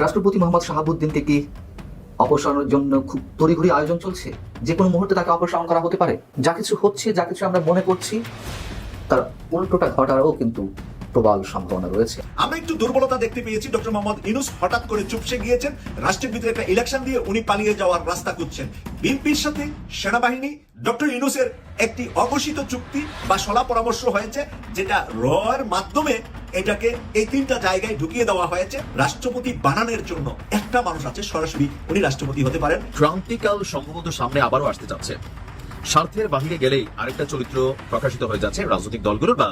রাষ্ট্রপতি মোহাম্মদ শাহাবুদ্দিনকে কি অপসারণের জন্য খুব তড়িঘড়ি আয়োজন চলছে। যে কোনো মুহূর্তে তাকে অপসারণ করা হতে পারে। যা কিছু হচ্ছে, যা কিছু আমরা মনে করছি, তার উল্টোটা ঘটারও কিন্তু প্রবল সম্ভাবনা রয়েছে। আমরা একটু দুর্বলতা দেখতে পেয়েছি, ডক্টর মোহাম্মদ ইনুস হঠাৎ করে চুপসে গিয়েছেন। রাষ্ট্রের ভিতরে একটা ইলেকশন দিয়ে উনি পালিয়ে যাওয়ার রাস্তা খুঁজছেন। বিএনপির সাথে সেনাবাহিনী, ডক্টর ইনুসের একটি অঘোষিত চুক্তি বা সলা পরামর্শ হয়েছে, যেটা রয়ের মাধ্যমে এটাকে এই তিনটা জায়গায় ঢুকিয়ে দেওয়া হয়েছে রাষ্ট্রপতি বানানোর জন্য। একটা মানুষ আছে সরাসরি, উনি রাষ্ট্রপতি হতে পারেন। ক্রান্তিকাল সম্ভবত সামনে আবারও আসতে যাচ্ছে স্বার্থের বাহিরে গেলেই আরেকটা চরিত্র প্রকাশিত হয়ে যাচ্ছে রাজনৈতিক দলগুলোর বা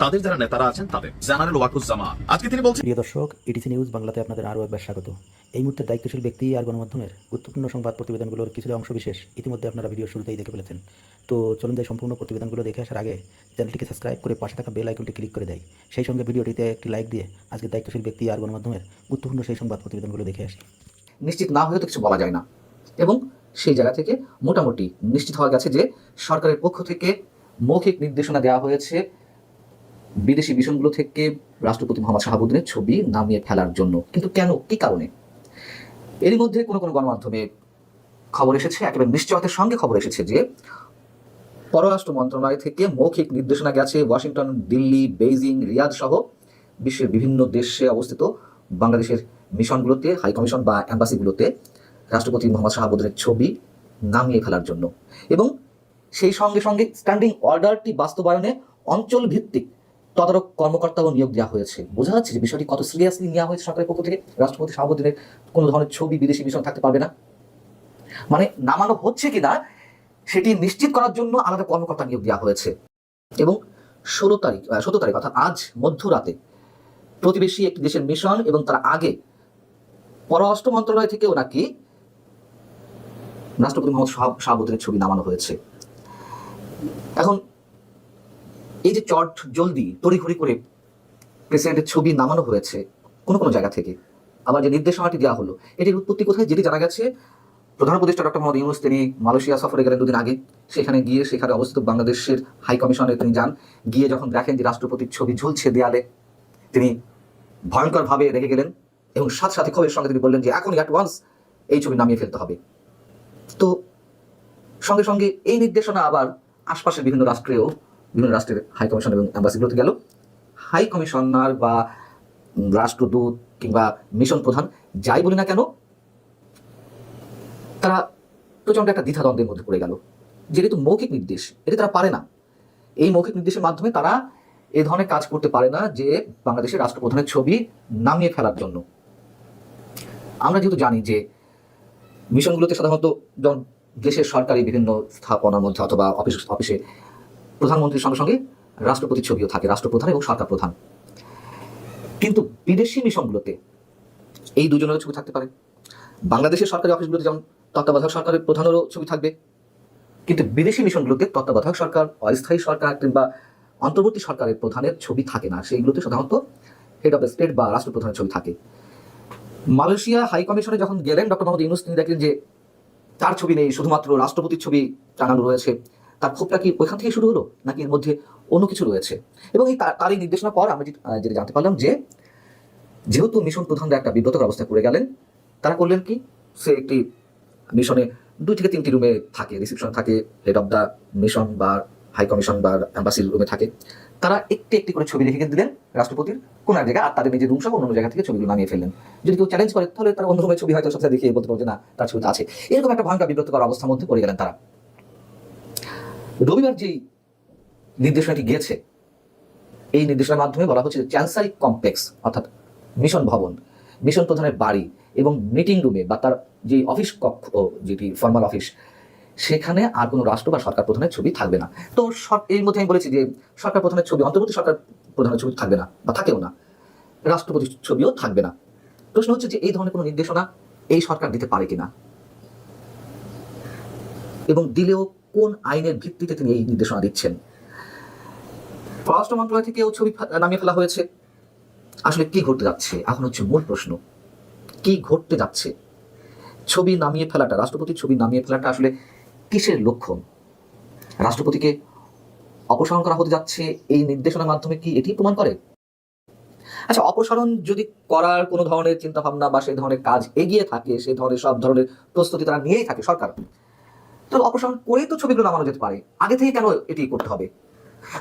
তাদের যারা নেতারা আছেন তাদের। জানালেন ওয়াকুজ্জামা আজকে তিনি বলছেন প্রিয় দর্শক ইটিসি নিউজ বাংলাতে আপনাদের আরও একবার স্বাগত। এই মুহূর্তে দায়িত্বশীল ব্যক্তি আর গণমাধ্যমের গুরুত্বপূর্ণ সংবাদ প্রতিবেদনগুলোর কিছুটা অংশ বিশেষ ইতিমধ্যে আপনারা ভিডিও শুরুতেই দেখে ফেলেছেন। তো চলুন যাই সম্পূর্ণ প্রতিবেদনগুলো দেখে আসার আগে চ্যানেলটিকে সাবস্ক্রাইব করে পাশে থাকা বেল আইকনটি ক্লিক করে দেয়। সেই সঙ্গে ভিডিওটিতে একটি লাইক দিয়ে আজকে দায়িত্বশীল ব্যক্তি আর গণমাধ্যমের গুরুত্বপূর্ণ সেই সংবাদ প্রতিবেদনগুলো দেখে আসি। নিশ্চিত না হয়েও তো কিছু বলা যায় না। এবং সেই জায়গা থেকে মোটামুটি নিশ্চিত হওয়া গেছে যে সরকারের পক্ষ থেকে মৌখিক নির্দেশনা দেওয়া হয়েছে। বিদেশি মিশনগুলো থেকে রাষ্ট্রপতি মোহাম্মদ শাহাবুদ্দিনের ছবি নামিয়ে ফেলার জন্য। কিন্তু কেন? কি কারণে? এরই মধ্যে কোনো কোনো গণমাধ্যমে খবর এসেছে, একেবারে নিশ্চয়তার সঙ্গে খবর এসেছে যে পররাষ্ট্র মন্ত্রণালয় থেকে মৌখিক নির্দেশনা গেছে ওয়াশিংটন, দিল্লি, বেইজিং, রিয়াদ সহ বিশ্বের বিভিন্ন দেশে অবস্থিত বাংলাদেশের মিশনগুলোতে, হাই কমিশন বা অ্যাম্বাসিগুলোতে রাষ্ট্রপতি মোহাম্মদ শাহাবুদ্দিনের ছবি নামিয়ে ফেলার জন্য। এবং সেই সঙ্গে সঙ্গে স্ট্যান্ডিং অর্ডারটি বাস্তবায়নে অঞ্চল ভিত্তিক তদারক কর্মকর্তাও নিয়োগ দেওয়া হয়েছে। বোঝা যাচ্ছে যে বিষয়টি কত সিরিয়াসলি নেওয়া হয়েছে সরকারের পক্ষ থেকে। রাষ্ট্রপতি শাহাবুদ্দিনের কোনো ধরনের ছবি বিদেশি মিশন থাকতে পারবে না। মানে নামানো হচ্ছে কিনা, সেটি নিশ্চিত করার জন্য আলাদা কর্মকর্তা নিয়োগ দেওয়া হয়েছে। এবং ষোলো তারিখ সতেরো তারিখ, অর্থাৎ আজ মধ্যরাতে প্রতিবেশী একটি দেশের মিশন এবং তার আগে পররাষ্ট্র মন্ত্রণালয় থেকেও নাকি রাষ্ট্রপতি মোহাম্মদ শাহাব- শাহাবুদ্দিনের ছবি নামানো হয়েছে। এখন এই যে চট জলদি তড়িঘড়ি করে প্রেসিডেন্টের ছবি নামানো হয়েছে কোনো কোনো জায়গা থেকে, আবার যে নির্দেশনাটি দেওয়া হলো এটির উৎপত্তি কোথায় যেটি জানা গেছে? প্রধান উপদেষ্টা ডক্টর মোহাম্মদ ইউনুস, তিনি মালয়েশিয়া সফরে গেলেন দুদিন আগে, সেখানে গিয়ে সেখানে অবস্থিত বাংলাদেশের হাই কমিশনে তিনি যান, গিয়ে যখন দেখেন যে রাষ্ট্রপতির ছবি ঝুলছে দেয়ালে, তিনি ভয়ঙ্করভাবে রেগে গেলেন এবং সাথে সাথে ক্ষোভের সঙ্গে তিনি বললেন যে এখন অ্যাট ওয়ান্স এই ছবি নামিয়ে ফেলতে হবে। তো সঙ্গে সঙ্গে এই নির্দেশনা আবার আশপাশের বিভিন্ন রাষ্ট্রেও বিভিন্ন রাষ্ট্রের হাই কমিশন এবং অ্যাম্বাসিগুলোতে গেল। হাই কমিশনার বা রাষ্ট্রদূত কিংবা মিশন প্রধান যাই বলি না কেন, তারা প্রচণ্ড একটা দ্বিধাদ্বন্দ্বের মধ্যে পড়ে গেল। যেহেতু মৌখিক নির্দেশ, এটি তারা পারে না। এই মৌখিক নির্দেশের মাধ্যমে তারা এ ধরনের কাজ করতে পারে না যে বাংলাদেশের রাষ্ট্রপ্রধানের ছবি নামিয়ে ফেলার জন্য। আমরা যেহেতু জানি যে মিশনগুলোতে সাধারণত যখন দেশের সরকারি বিভিন্ন স্থাপনার মধ্যে অথবা অফিস, অফিসে প্রধানমন্ত্রীর সঙ্গে সঙ্গে রাষ্ট্রপতির ছবিও থাকে, রাষ্ট্রপ্রধান এবং সরকার প্রধান। কিন্তু বিদেশি মিশনগুলোতে এই দুজনেরও ছবি থাকতে পারে। বাংলাদেশের সরকারি অফিসগুলোতে যেমন তত্ত্বাবধায়ক সরকারের প্রধানেরও ছবি থাকবে, কিন্তু বিদেশি মিশনগুলোতে তত্ত্বাবধায়ক সরকার, অস্থায়ী সরকার কিংবা অন্তর্বর্তী সরকারের প্রধানের ছবি থাকে না। সেইগুলোতে সাধারণত হেড অফ দ্য স্টেট বা রাষ্ট্রপ্রধানের ছবি থাকে। মালয়েশিয়া হাই কমিশনে যখন গেলেন, ডক্টর মোহাম্মদ ইউনুস, তিনি দেখলেন যে তার ছবি নেই, শুধুমাত্র রাষ্ট্রপতির ছবি টাঙানো রয়েছে। তার ক্ষোভটা কি ওইখান থেকে শুরু হলো? নাকি এর মধ্যে অন্য কিছু রয়েছে? এবং এই তার- এই নির্দেশনা পর আমরা যেটা জানতে পারলাম যে, যেহেতু মিশন প্রধানরা একটা বিব্রতকর অবস্থায় পড়ে গেলেন, তারা করলেন কি? সে একটি মিশনে দুই থেকে তিনটি রুমে থাকে রিসেপশন থাকে হেড অফ দ্য মিশন বা হাই কমিশন বা অ্যাম্বাসির রুমে থাকে। তারা একটি একটি করে ছবি রেখে দিলেন রাষ্ট্রপতির কোন এক জায়গায়, আর তাদের নিজের রুম সহ অন্য জায়গা থেকে ছবিগুলো নামিয়ে ফেললেন। যদি কেউ চ্যালেঞ্জ করে, তাহলে তার অন্য রুমের ছবি হয়তো সাথে দেখিয়ে বলতে পারবে না, তার ছবিটা আছে। এরকম একটা ভয়ঙ্কর বিব্রতকর অবস্থার মধ্যে পড়ে গেলেন তারা। রবিবার যেই নির্দেশনাটি গিয়েছে এই নির্দেশনার মাধ্যমে বলা হচ্ছে চ্যান্সারি কমপ্লেক্স, অর্থাৎ মিশন ভবন, মিশন প্রধানের বাড়ি এবং মিটিং রুমে বা তার যে অফিস কক্ষ যেটি ফর্মাল অফিস, সেখানে আর কোনো রাষ্ট্র বা সরকার প্রধানের ছবি থাকবে না। তো এর মধ্যে আমি বলেছি যে সরকার প্রধানের ছবি, অন্তর্বর্তী সরকার প্রধানের ছবি থাকবে না বা থাকেও না রাষ্ট্রপতির ছবিও থাকবে না। প্রশ্ন হচ্ছে যে এই ধরনের কোনো নির্দেশনা এই সরকার দিতে পারে কিনা? এবং দিলেও কোন আইনের ভিত্তিতে তিনি এই নির্দেশনা দিচ্ছেন? পররাষ্ট্র মন্ত্রণালয় থেকেও ছবি নামিয়ে ফেলা হয়েছে। আসলে কি ঘটতে যাচ্ছে? এখন হচ্ছে মূল প্রশ্ন। কি ঘটতে যাচ্ছে? ছবি নামিয়ে ফেলাটা, রাষ্ট্রপতির ছবি নামিয়ে ফেলাটা আসলে কিসের লক্ষণ? রাষ্ট্রপতিকে অপসারণ করা হতে যাচ্ছে, এই নির্দেশনার মাধ্যমে কি এটি প্রমাণ করে? আচ্ছা অপসারণ যদি করার কোনো ধরনের চিন্তা ভাবনা বা সেই ধরনের কাজ এগিয়ে থাকে, সেই ধরনের সব ধরনের প্রস্তুতি তারা নিয়েই থাকে সরকার। তো অপসারণ করেই তো ছবিগুলো নামানো যেতে পারে। আগে থেকে কেন এটি করতে হবে?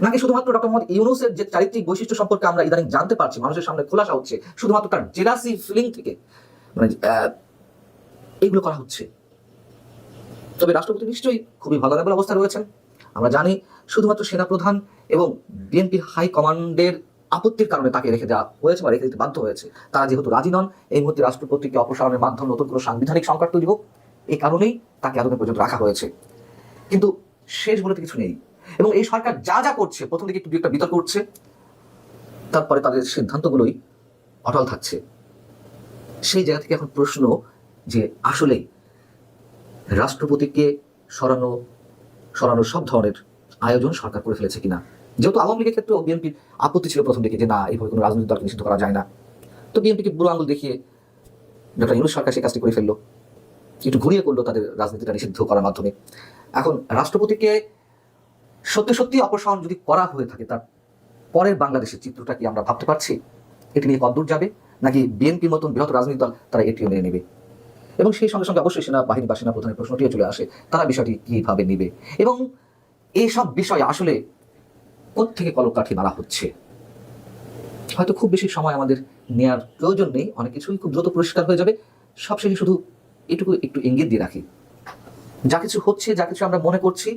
নাকি শুধুমাত্র ডক্টর মোহাম্মদ ইউনুসের যে চারিত্রিক বৈশিষ্ট্য সম্পর্কে আমরা ইদানিং জানতে পারছি মানুষের সামনে খোলাসা হচ্ছে শুধুমাত্র তার জেলাসি ফিলিং থেকে? মানে আহ, এইগুলো করা হচ্ছে। তবে রাষ্ট্রপতি নিশ্চয়ই খুবই ভালো অবস্থায় রয়েছেন। আমরা জানি শুধুমাত্র সেনাপ্রধান এবং বিএনপির হাই কমান্ডের আপত্তির কারণে তাকে রেখে দেওয়া হয়েছে বা রেখে দিতে বাধ্য হয়েছে। তারা যেহেতু রাজি নন এই মুহূর্তে রাষ্ট্রপতিকে অপসারণের মাধ্যমে নতুন কোনো সাংবিধানিক সংকট তৈরি হোক। এই কারণেই তাকে এতদিন পর্যন্ত রাখা হয়েছে। কিন্তু শেষ বলে তো কিছু নেই। এবং এই সরকার যা যা করছে, প্রথম দিকে একটু একটা বিতর্ক উঠছে তারপরে তাদের সিদ্ধান্তগুলোই অটল থাকছে। সেই জায়গা থেকে এখন প্রশ্ন যে আসলে রাষ্ট্রপতিকে সরানো, সরানোর সব ধরনের আয়োজন সরকার করে ফেলেছে কিনা? যেহেতু আওয়ামী লীগের ক্ষেত্রে বিএনপির আপত্তি ছিল প্রথম দিকে যে না এইভাবে কোনো রাজনৈতিক দলকে নিষিদ্ধ করা যায় না। তো বিএনপিকে বুড়ো আঙুল দেখিয়ে ডক্টর ইউনুস সরকার সেই কাজটি করে ফেলল। একটু ঘুরিয়ে করল তাদের রাজনীতিটা নিষিদ্ধ করার মাধ্যমে। এখন রাষ্ট্রপতিকে সত্যি সত্যি অপসারণ যদি করা হয়ে থাকে, তার পরের বাংলাদেশের চিত্রটা কি আমরা ভাবতে পারছি? এটি নিয়ে কদ্দূর যাবে? নাকি বিএনপির মতন বৃহৎ রাজনৈতিক দল তারা এটিও মেনে নেবে? এবং সেই সঙ্গে সঙ্গে অবশ্যই সেনাবাহিনী বা সেনা প্রধানের প্রশ্নটিও চলে আসে, তারা বিষয়টি কীভাবে নেবে? এবং এইসব বিষয় আসলে থেকে কলকাঠি মারা হচ্ছে? হয়তো খুব বেশি সময় আমাদের নেয়ার প্রয়োজন নেই, অনেক কিছুই খুব দ্রুত পরিষ্কার হয়ে যাবে। সবশেষে শুধু এটুকু একটু ইঙ্গিত দিয়ে রাখি। যা কিছু হচ্ছে, যা কিছু আমরা মনে করছি,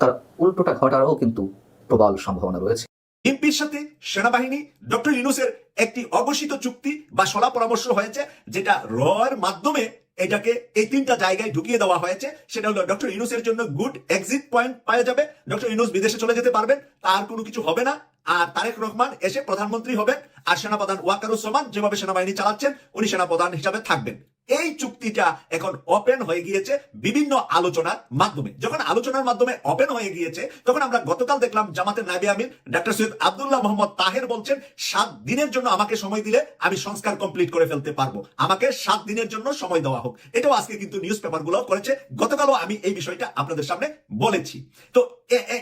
তার উল্টোটা ঘটারও কিন্তু প্রবল সম্ভাবনা রয়েছে। বিএনপির সাথে সেনাবাহিনী ডক্টর ইউনুসের একটি অঘোষিত চুক্তি বা সলা পরামর্শ হয়েছে, যেটা রয়ের মাধ্যমে এটাকে এই তিনটা জায়গায় ঢুকিয়ে দেওয়া হয়েছে। সেটা হলো ডক্টর ইউনুসের জন্য গুড এক্সিট পয়েন্ট পাওয়া যাবে। ডক্টর ইউনুস বিদেশে চলে যেতে পারবেন, তার কোনো কিছু হবে না। আর তারেক রহমান এসে প্রধানমন্ত্রী হবেন, আর সেনাপ্রধান ওয়াকারুজ্জামান যেভাবে সেনাবাহিনী চালাচ্ছেন, উনি সেনাপ্রধান হিসাবে থাকবেন। এই চুক্তিটা এখন ওপেন হয়ে গিয়েছে বিভিন্ন আলোচনার মাধ্যমে। যখন আলোচনার মাধ্যমে ওপেন হয়ে গিয়েছে, তখন আমরা গতকাল দেখলাম জামাতের নাবি আমির ডাক্তার সৈয়দ আবদুল্লাহ মোহাম্মদ তাহের বলছেন, সাত দিনের জন্য আমাকে সময় দিলে আমি সংস্কার কমপ্লিট করে ফেলতে পারব। আমাকে সাত দিনের জন্য সময় দেওয়া হোক। এটাও আজকে কিন্তু নিউজ পেপার করেছে। গতকালও আমি এই বিষয়টা আপনাদের সামনে বলেছি। তো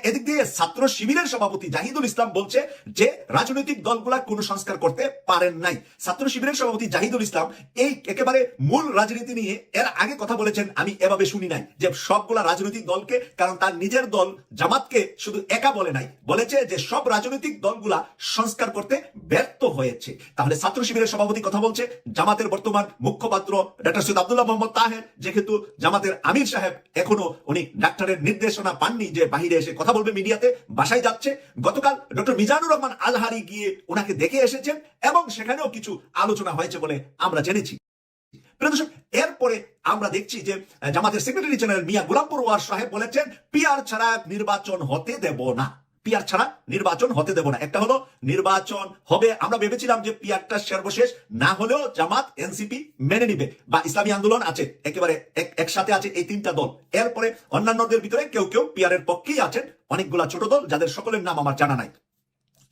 এদিক দিয়ে ছাত্র শিবিরের সভাপতি জাহিদুল ইসলাম বলছে যে রাজনৈতিক দলগুলা কোনো সংস্কার করতে পারেন নাই। ছাত্র শিবিরের সভাপতি জাহিদুল ইসলাম এই একেবারে মূল রাজনীতি নিয়ে এর আগে কথা বলেছেন, আমি এভাবে শুনি নাই যে সবগুলা রাজনৈতিক দলকে, কারণ তার নিজের দল জামাতকে শুধু একা বলে নাই। বলেছে যে সব রাজনৈতিক দলগুলা সংস্কার করতে ব্যর্থ হয়েছে। তাহলে ছাত্র শিবিরের সভাপতি কথা বলছে, জামাতের বর্তমান মুখপাত্র ডাক্তার সৈয়দ আব্দুল্লাহ মোহাম্মদ তাহের, যেহেতু জামাতের আমির সাহেব এখনও উনি ডাক্তারের নির্দেশনা পাননি যে বাহিরে এসে কথা বলবে মিডিয়াতে, বাসায় যাচ্ছে। গতকাল ডক্টর মিজানুর রহমান আজহারি গিয়ে ওনাকে দেখে এসেছেন এবং সেখানেও কিছু আলোচনা হয়েছে বলে আমরা জেনেছি। প্রিয় এরপরে আমরা দেখছি যে জামাতের সেক্রেটারি জেনারেল মিয়া গোলাম পড়ুয়ার সাহেব বলেছেন, পিআর ছাড়া নির্বাচন হতে দেব না। পিআর ছাড়া নির্বাচন হতে দেব না। একটা হলো নির্বাচন হবে। আমরা ভেবেছিলাম যে পিআরটা সর্বশেষ, না হলেও জামাত এনসিপি মেনে নিবে বা ইসলামী আন্দোলন আছে, একেবারে একসাথে আছে এই তিনটা দল। এরপরে অন্যান্যদের ভিতরে কেউ কেউ পিআর এর পক্ষেই আছেন অনেকগুলা ছোট দল, যাদের সকলের নাম আমার জানা নাই।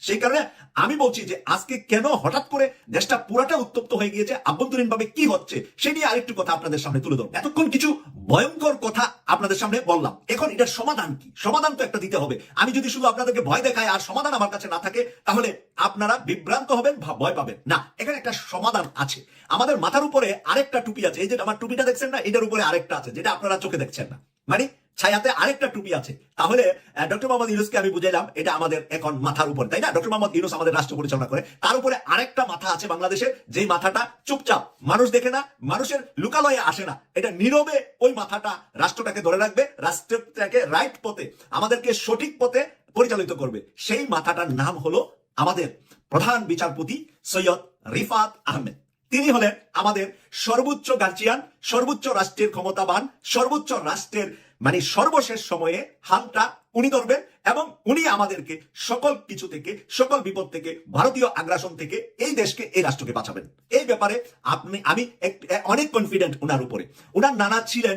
সেই কারণে আমি বলছি যে আজকে কেন হঠাৎ করে দেশটা পুরাটা উত্তপ্ত হয়ে গিয়েছে? আভ্যন্তরীণ ভাবে কি হচ্ছে? সে নিয়ে আরেকটু কথা আপনাদের সামনে তুলে ধরবো। এতক্ষণ কিছু ভয়ঙ্কর কথা আপনাদের সামনে বললাম। এখন এটার সমাধান কি? সমাধান তো একটা দিতে হবে। আমি যদি শুধু আপনাদেরকে ভয় দেখাই আর সমাধান আমার কাছে না থাকে, তাহলে আপনারা বিভ্রান্ত হবেন ভয় পাবেন। না, এখানে একটা সমাধান আছে। আমাদের মাথার উপরে আরেকটা টুপি আছে। এই যে আমার টুপিটা দেখছেন না, এটার উপরে আরেকটা আছে, যেটা আপনারা চোখে দেখছেন না। মানে ছায়াতে আরেকটা টুপি আছে। তাহলে ডক্টর মোহাম্মদ ইউনুসকে আমি বুঝাইলাম, এটা আমাদের এখন মাথার উপর, তাই না? ডক্টর মোহাম্মদ ইউনুস আমাদের রাষ্ট্র পরিচালনা করে। তার উপরে আরেকটা মাথা আছে বাংলাদেশে, যেই মাথাটা চুপচাপ, মানুষ দেখে না, মানুষের লুকালয়ে আসে না। এটা নীরবে ওই মাথাটা রাষ্ট্রটাকে ধরে রাখবে, রাষ্ট্রটাকে রাইট পথে, আমাদেরকে সঠিক পথে পরিচালিত করবে। সেই মাথাটার নাম হলো আমাদের প্রধান বিচারপতি সৈয়দ রিফাত আহমেদ। তিনি হলেন আমাদের সর্বোচ্চ গার্জিয়ান, সর্বোচ্চ রাষ্ট্রের ক্ষমতাবান, সর্বোচ্চ রাষ্ট্রের মানে সর্বশেষ সময়ে হালটা উনি ধরবেন এবং উনি আমাদেরকে সকল কিছু থেকে, সকল বিপদ থেকে, ভারতীয় আগ্রাসন থেকে এই দেশকে, এই রাষ্ট্রকে বাঁচাবেন। এই ব্যাপারে আপনি, আমি অনেক কনফিডেন্ট উনার উপরে। উনার নানা ছিলেন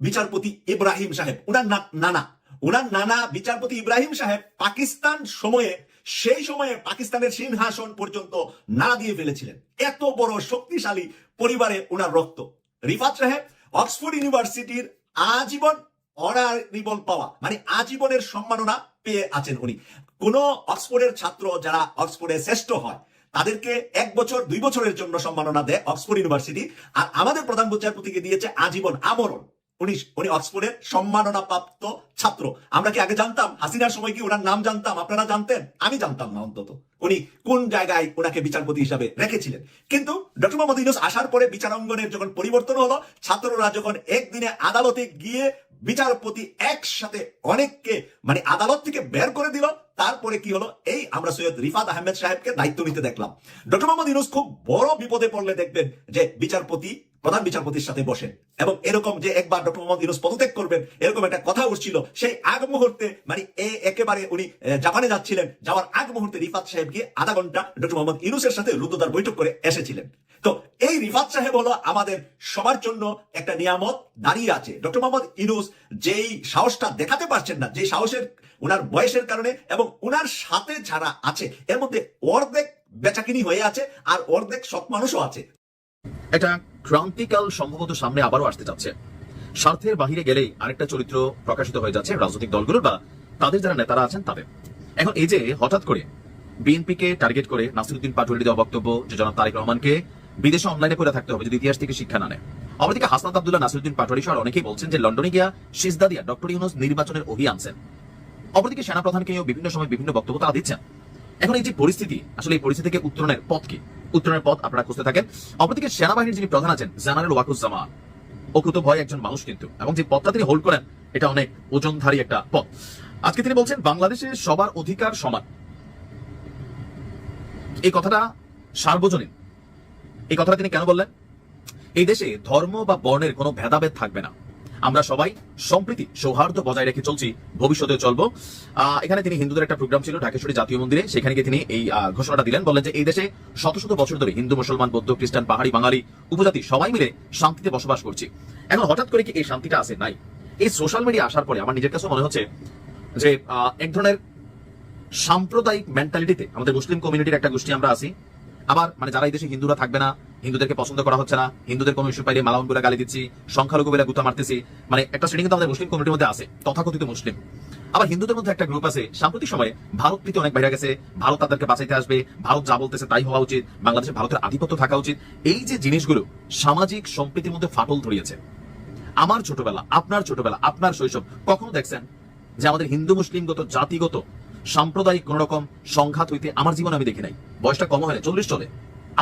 বিচারপতি ইব্রাহিম সাহেব, উনার নানা। উনার নানা বিচারপতি ইব্রাহিম সাহেব পাকিস্তান সময়ে, সেই সময়ে পাকিস্তানের সিংহাসন পর্যন্ত না দিয়ে ফেলেছিলেন। এত বড় শক্তিশালী পরিবারে উনার রক্ত। রিফাত সাহেব, অক্সফোর্ড ইউনিভার্সিটির আজীবন অনারিবল পাওয়া মানে আজীবনের সম্মাননা পেয়ে আছেন উনি। কোন অক্সফোর্ডের ছাত্র যারা অক্সফোর্ডে শ্রেষ্ঠ হয়, তাদেরকে এক বছর, দুই বছরের জন্য সম্মাননা দেয় অক্সফোর্ড ইউনিভার্সিটি। আর আমাদের প্রধান বিচারপতিকে দিয়েছে আজীবন আমরণ। উনি উনি অক্সফোর্ডের সম্মাননা প্রাপ্ত ছাত্র। আমরা কি আগে জানতাম? হাসিনার সময় কি ওনার নাম জানতাম? আপনারা জানতেন? আমি জানতাম না অন্তত। উনি কোন জায়গায় ওনাকে বিচারপতি হিসাবে রেখেছিলেন? কিন্তু ডক্টর মোহাম্মদ ইউনুস আসার পরে বিচারাঙ্গনের যখন পরিবর্তন হলো, ছাত্ররা যখন একদিনে আদালতে গিয়ে বিচারপতি একসাথে অনেককে মানে আদালত থেকে বের করে দিল, তারপরে কি হলো? এই আমরা সৈয়দ রিফাত আহমেদ সাহেবকে দায়িত্ব নিতে দেখলাম। ডক্টর মোহাম্মদ ইউনুস খুব বড় বিপদে পড়লে দেখবেন যে বিচারপতি প্রধান বিচারপতির সাথে বসেন এবং এরকম যে একবার ডক্টর মোহাম্মদ ইউনুস পদত্যাগ করবেন, এরকম একটা কথা উঠছিল। সেই আগ মুহূর্তে মানে এ একেবারে উনি জাপানে যাচ্ছিলেন, যাওয়ার আগ মুহূর্তে রিফাত সাহেব গিয়ে আধা ঘণ্টা ডক্টর মোহাম্মদ ইউনুসের সাথে রুদ্রদার বৈঠক করে এসেছিলেন। তো এই রিফাত সাহেব হলো আমাদের সবার জন্য একটা নিয়ামত দাঁড়িয়ে আছে। ডক্টর মোহাম্মদ ইউনুস যেই সাহসটা দেখাতে পারছেন না যে সাহসের, উনার বয়সের কারণে এবং উনার সাথে যারা আছে, এর মধ্যে অর্ধেক বেচাকিনি হয়ে আছে আর অর্ধেক সৎ মানুষও আছে। একটা ক্রান্তিকাল সম্ভবত সামনে আবারও আসতে যাচ্ছে স্বার্থের বাহিরে গেলেই আরেকটা চরিত্র প্রকাশিত হয়ে যাচ্ছে রাজনৈতিক দলগুলোর বা তাদের যারা নেতারা আছেন তাদের। এখন এই যে হঠাৎ করে বিএনপিকে টার্গেট করে নাসিরুদ্দিন পাটোয়ারি দেওয়া বক্তব্য যে জনাব তারেক রহমানকে বিদেশে অনলাইনে করে থাকতে হবে যদি ইতিহাস থেকে শিক্ষা না নেয়। অপরদিকে হাসনাত আব্দুল্লাহ, নাসিরুদ্দিন পাটোয়ারি সহ অনেকেই বলছেন যে লন্ডনে গিয়া সিজদা দিয়া ডক্টর ইউনুস নির্বাচনের অভি আনছেন। অপরদিকে সেনাপ্রধানকেও বিভিন্ন সময় বিভিন্ন বক্তব্য তারা দিচ্ছেন। এখন এই যে পরিস্থিতি, আসলে এই পরিস্থিতি থেকে উত্তরণের পথ কি? উত্তরণের পথ আপনারা খুঁজতে থাকেন। অপরদিকে সেনাবাহিনীর যিনি প্রধান আছেন জেনারেল ওয়াকুজ্জামান অকুত ভয় একজন মানুষ কিন্তু, এবং যে পথটা তিনি হোল্ড করেন, এটা অনেক ওজনধারী একটা পথ। আজকে তিনি বলছেন বাংলাদেশে সবার অধিকার সমান। এই কথাটা সার্বজনীন। এই কথাটা তিনি কেন বললেন? এই দেশে ধর্ম বা বর্ণের কোনো ভেদাভেদ থাকবে না। আমরা সবাই সম্প্রীতি সৌহার্দ্য বজায় রেখে চলছি ভবিষ্যতে চলবো। এখানে তিনি হিন্দুদের একটা প্রোগ্রাম ছিল, ঢাকেশ্বরী জাতীয় মন্দিরে। সেখানে গিয়ে তিনি এই ঘোষণাটা দিলেন। বললেন যে, এই দেশে শত শত বছর ধরে হিন্দু, মুসলমান, বৌদ্ধ, খ্রিস্টান, পাহাড়ি, বাঙালি, উপজাতি সবাই মিলে শান্তিতে বসবাস করছি। এখন হঠাৎ করে কি এই শান্তিটা আসে নাই। এই সোশ্যাল মিডিয়া আসার পরে আমার নিজের কাছে মনে হচ্ছে যে এক ধরনের সাম্প্রদায়িক মেন্টালিটিতে আমাদের মুসলিম কমিউনিটির একটা গোষ্ঠী আমরা আছি। আবার মানে যারা এই দেশে হিন্দুরা থাকবে না হিন্দুদেরকে পছন্দ করা হচ্ছে না। হিন্দুদের কোনো ইস্যু পাইলে মালাউন করে গালি দিচ্ছি সংখ্যালঘু বেলা গুতা মারতেছি। মানে একটা শ্রেণি কিন্তু আমাদের মুসলিম কমিউনিটির মধ্যে আছে, তথাকথিত মুসলিম। আবার হিন্দুদের মধ্যে একটা গ্রুপ আছে, সাম্প্রতিক সময়ে ভারত প্রীতি অনেক বাইরে গেছে, ভারত তাদেরকে বাঁচাইতে আসবে, ভারত যা বলতেছে তাই হওয়া উচিত বাংলাদেশে ভারতের আধিপত্য থাকা উচিত। এই যে জিনিসগুলো সামাজিক সম্প্রীতির মধ্যে ফাটল ধরিয়েছে। আমার ছোটবেলা, আপনার ছোটবেলা, আপনার শৈশব, কখনো দেখছেন যে আমাদের হিন্দু মুসলিমগত, জাতিগত, সাম্প্রদায়িক কোন রকম সংঘাত হইতে আমার জীবনে আমি দেখি নাই। বয়সটা কম হয় না চল্লিশ চলে।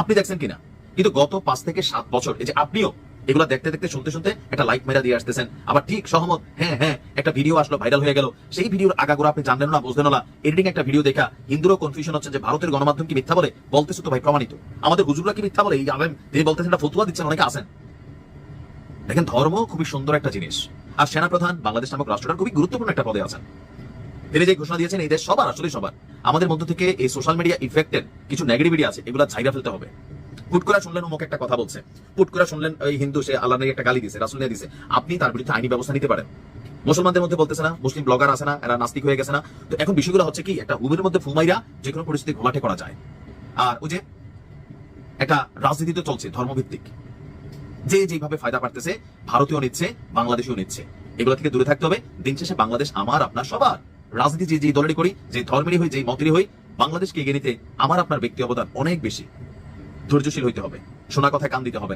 আপনি দেখছেন কিনা? কিন্তু গত পাঁচ থেকে সাত বছর, এই যে আপনিও এগুলো দেখতে দেখতে, শুনতে শুনতে একটা লাইক মেরা দিয়ে আসতেছেন। আবার ঠিক সহমত হ্যাঁ হ্যাঁ একটা ভিডিও আসলো ভাইরাল হয়ে গেল। সেই ভিডিওর আগাগোড়া আপনি জানলেন না, বুঝলেন না। এডিটিং একটা ভিডিও দেখা, হিন্দুরও কনফিউশন হচ্ছে যে ভারতের গণমাধ্যম কি মিথ্যা বলে? বলতেছে তো ভাই, প্রমাণিত। আমাদের হুজুররা কি মিথ্যা বলে? এই আলেম তিনি বলতেছেন একটা ফতুয়া দিচ্ছেন, অনেকে আছেন। দেখেন, ধর্ম খুবই সুন্দর একটা জিনিস। আর সেনাপ্রধান, বাংলাদেশ নামক রাষ্ট্রটার খুবই গুরুত্বপূর্ণ একটা পদে আছেন। তিনি যে ঘোষণা দিয়েছেন, এই দেশ সবার আসলে সবার। আমাদের মধ্য থেকে এই সোশ্যাল মিডিয়া ইফেক্টের কিছু নেগেটিভিটি আছে, এগুলো ঝাইরা ফেলতে হবে। পুট করে শুনলেন অমুক একটা কথা বলছে। পুট করে শুনলেন ওই হিন্দু, সে আল্লাহ একটা গালি দিছে রাসুল নিয়ে দিছে আপনি তার বিরুদ্ধে আইনি ব্যবস্থা নিতে পারেন। মুসলমানদের মধ্যে বলতেছে না, মুসলিম ব্লগার আছে না, এরা নাস্তিক হয়ে গেছে না। তো এখন বিষয়গুলো হচ্ছে কি, একটা হুমের মধ্যে ফুমাইরা যে কোনো পরিস্থিতি ঘোলাটে করা যায়। আর ওই যে একটা রাজনীতি তো চলছে, ধর্মভিত্তিক। যে যেভাবে ফায়দা পারতেছে, ভারতীয় নিচ্ছে বাংলাদেশিও নিচ্ছে। এগুলো থেকে দূরে থাকতে হবে। দিন শেষে বাংলাদেশ আমার, আপনার সবার। রাজনীতি যে যে দলেরই করি, যে ধর্মেরই হই যে মতেরই হই, বাংলাদেশকে এগিয়ে নিতে আমার, আপনার ব্যক্তি অবদান অনেক বেশি। ধৈর্যশীল হইতে হবে শোনা কথায় কান দিতে হবে।